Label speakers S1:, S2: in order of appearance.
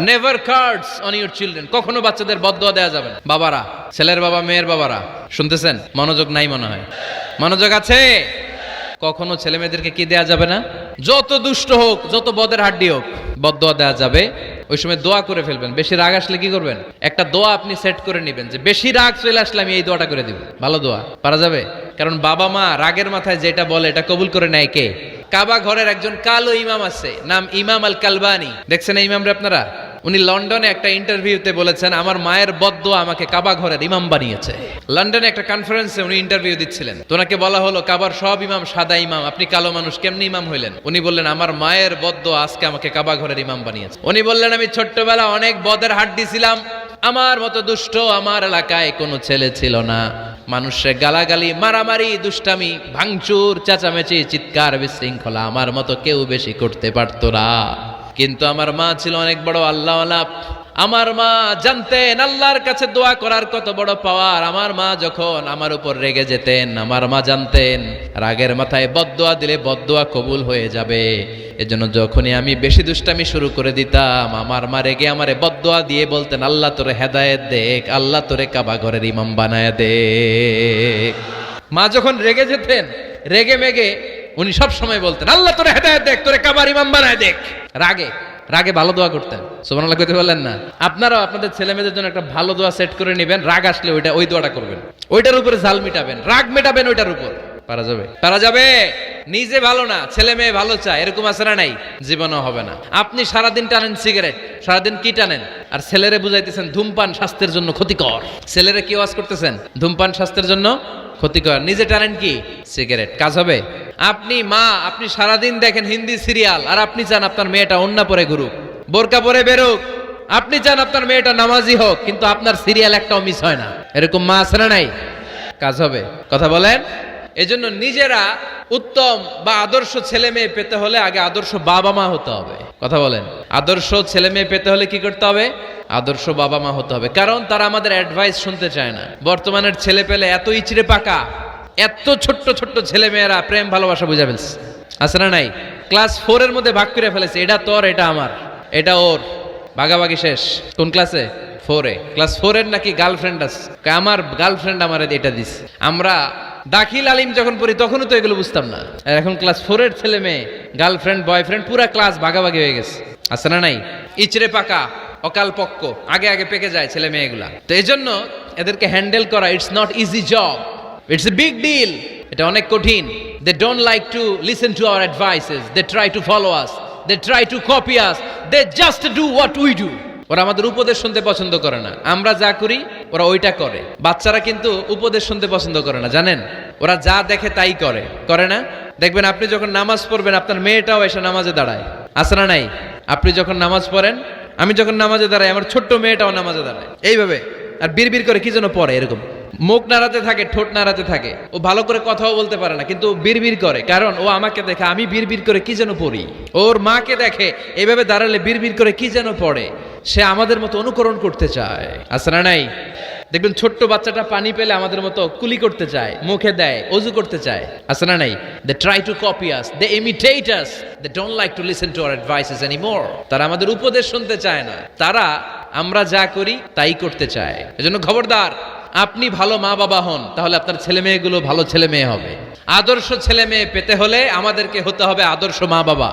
S1: Never cards on your children কখনো বাচ্চাদের বদয়া দেওয়া যাবে না। বাবারা, ছেলের বাবা, মেয়ের বাবারা, শুনতেছেন? মনোযোগ নাই মনে হয়। মনোযোগ আছে? কখনো ছেলে মেয়েদেরকে কি দেয়া যাবে না? যত দুষ্ট হোক, যত বদের হাড্ডি হোক বদয়া দেওয়া যাবে। ওই সময় দোয়া করে ফেলবেন। বেশি রাগ আসলে কি করবেন? একটা দোয়া আপনি সেট করে নেবেন যে, বেশি রাগ চলে আসলে আমি এই দোয়াটা করে দিব। ভালো দোয়া। পারা যাবে? কারণ বাবা মা রাগের মাথায় যেটা বলে, এটা কবুল করে নেয় কে? কাবা ঘরের একজন কালো ইমাম আছে, নাম ইমাম আল কালবানি দেখছেন এই ইমামরে আপনারা? উনি লন্ডনে একটা ইন্টারভিউতে বলেছেন, আমার মায়ের বদ্ধ আমাকে কাবা ঘরের ইমাম বানিয়েছে। লন্ডনে একটা কনফারেন্সে উনি ইন্টারভিউ দিচ্ছিলেন। তো ওনাকে বলা হলো, কাবার সব ইমাম সাদা ইমাম, আপনি কালো মানুষ কেমনি ইমাম হইলেন? উনি বললেন, আমার মায়ের বদ্ধ আজকে আমাকে কাবা ঘরের ইমাম বানিয়েছে। উনি বললেন, আমি ছোট্টবেলা অনেক বদের হাড্ডি ছিলাম আমার মতো দুষ্ট আমার এলাকায় কোনো ছেলে ছিল না। মানুষের গালাগালি, মারামারি, দুষ্টামি, ভাঙচুর, চেঁচামেচি, চিৎকার, বিশৃঙ্খলা আমার মতো কেউ বেশি করতে পারতো না। কিন্তু আমার মা ছিল অনেক বড় আল্লাহ আমার মা জানতেন আল্লাহর কাছে দোয়া করার কত বড় পাওয়ার। আমার মা যখন আমার উপর রেগে যেতেন, আমার মা জানতেন, রাগের মাথায় বদদোয়া দিলে বদদোয়া কবুল হয়ে যাবে। এজন্য যখনই আমি বেশি দুষ্টামি শুরু করে দিতাম, আমার মা রেগে আমারে বদদোয়া দিয়ে বলতেন, আল্লাহ তোরে হেদায়েত দেখ, আল্লাহ তোরে কাবা ঘরের ইমাম বানায় দে মা যখন রেগে যেতেন, রেগে মেগে উনি সব সময় বলতেন, আল্লাহ তোরে হেদায়েত দেখ, তোরে কাবার ইমাম বানায় দেখ। রাগে রাগে ভালো দোয়া করতেন। সুবহানাল্লাহ কইতে বললেন না। আপনারাও আপনাদের ছেলে মেয়েদের জন্য একটা ভালো দোয়া সেট করে নেবেন, রাগ আসলে ওইটা, ওই দোয়াটা করবেন। ওইটার উপরে জাল মিটাবেন, রাগ মেটাবেন ওইটার উপর। পারা যাবে? পারা যাবে? নিজে ভালো না ছেলে মেয়ে ভালো চায়, এরকম না নাই? জীবনও হবে না। আপনি সারাদিন টানেন সিগারেট, সারাদিন কি টানেন? আর ছেলেরে বুঝাইতেছেন, ধূমপান স্বাস্থ্যের জন্য ক্ষতিকর। ছেলেরে কি ওয়াজ করতেছেন? ধূমপান স্বাস্থ্যের জন্য ক্ষতিকর। নিজে টানেন কি? সিগারেট। কাজ হবে? আপনি মা, আপনি সারাদিন দেখেন হিন্দি সিরিয়াল, আর আপনি চান আপনার মেয়েটা অন্য পরে ঘুরুক, বোরকা পরে বেরুক। আপনি চান আপনার মেয়েটা নামাজি হোক, কিন্তু আপনার সিরিয়াল একটাও মিস হয় না। এরকম মা আছে না নাই? কাজ হবে। কথা বলেন? এজন্য নিজেরা উত্তম বা আদর্শ ছেলে মেয়ে পেতে হলে আগে আদর্শ বাবা মা হতে হবে। কথা বলেন? আদর্শ ছেলে মেয়ে পেতে হলে কি করতে হবে? আদর্শ বাবা মা হতে হবে। কারণ তারা আমাদের অ্যাডভাইস শুনতে চায় না। বর্তমানের ছেলে পেলে এত ইচড়ে পাকা। এত ছোট্ট ছোট্ট ছেলে মেয়েরা প্রেম, ভালোবাসা বুঝা ফেলছে। আছে না নাই? ক্লাস ফোর এর মধ্যে ভাগ করে ফেলেছে। এটা তোর, এটা আমার। এটা ওর। ভাগাভাগি শেষ। কোন ক্লাসে? ফোরে ক্লাস ফোরের নাকি গার্লফ্রেন্ড আছে। আমার গার্লফ্রেন্ড আমার এটা দিস। আমরা দাখিল আলিম যখন পড়ি, তখনও তো এগুলো বুঝতাম না। এখন ক্লাস ফোরের ছেলে মেয়ে গার্লফ্রেন্ড বয়ফ্রেন্ড পুরা ক্লাস ভাগাভাগি হয়ে গেছে। আছে না নাই? ইচড়ে পাকা, অকাল পক্ক, আগে আগে পেকে যায় ছেলে মেয়েগুলা। তো এই জন্য এদেরকে হ্যান্ডেল করা it's not easy job it's a big deal এটা অনেক কঠিন। They don't like to listen to our advices they try to follow us they try to copy us they just do what we do ওরা আমাদের উপদেশ শুনতে পছন্দ করে না। আমরা যা করি, ওরা ওইটা করে। বাচ্চারা কিন্তু উপদেশ শুনতে পছন্দ করে না, জানেন? ওরা যা দেখে তাই করে। করে না? দেখবেন আপনি যখন নামাজ পড়বেন, আপনার মেয়েটাও এসে নামাজে দাঁড়ায়। আসে না নাই? আপনি যখন নামাজ পড়েন, আমি যখন নামাজে দাঁড়াই, আমার ছোট্ট মেয়েটাও নামাজে দাঁড়ায়। এইভাবে। আর বিড়বিড় করে কি যেন পড়ে এরকম। মুখ নাড়াতে থাকে, ঠোঁট নাড়াতে থাকে। ও ভালো করে কথাও বলতে পারে না, কিন্তু বিড়বিড় করে। কারণ ও আমাকে দেখে, আমি বিড়বিড় করে কি যেন পড়ি। ওর মাকে দেখে, এভাবে দাঁড়ালে বিড়বিড় করে কি যেন পড়ে। সে আমাদের মতো অনুকরণ করতে চায়। আছে না নাই? দেখবেন ছোট্ট বাচ্চাটা পানি পেলে আমাদের মতো কুলি করতে চায়, মুখে দেয়, অজু করতে চায়। আছে না নাই? They try to copy us they imitate us they don't like to listen to our advices anymore তারা আমাদের উপদেশ শুনতে চায় না। তারা আমরা যা করি, তাই করতে চায়। এজন্য খবরদার আপনি ভালো মা বাবা হন, তাহলে আপনার ছেলে মেয়েগুলো ভালো ছেলে মেয়ে হবে। আদর্শ ছেলে মেয়ে পেতে হলে আমাদেরকে হতে হবে আদর্শ মা বাবা।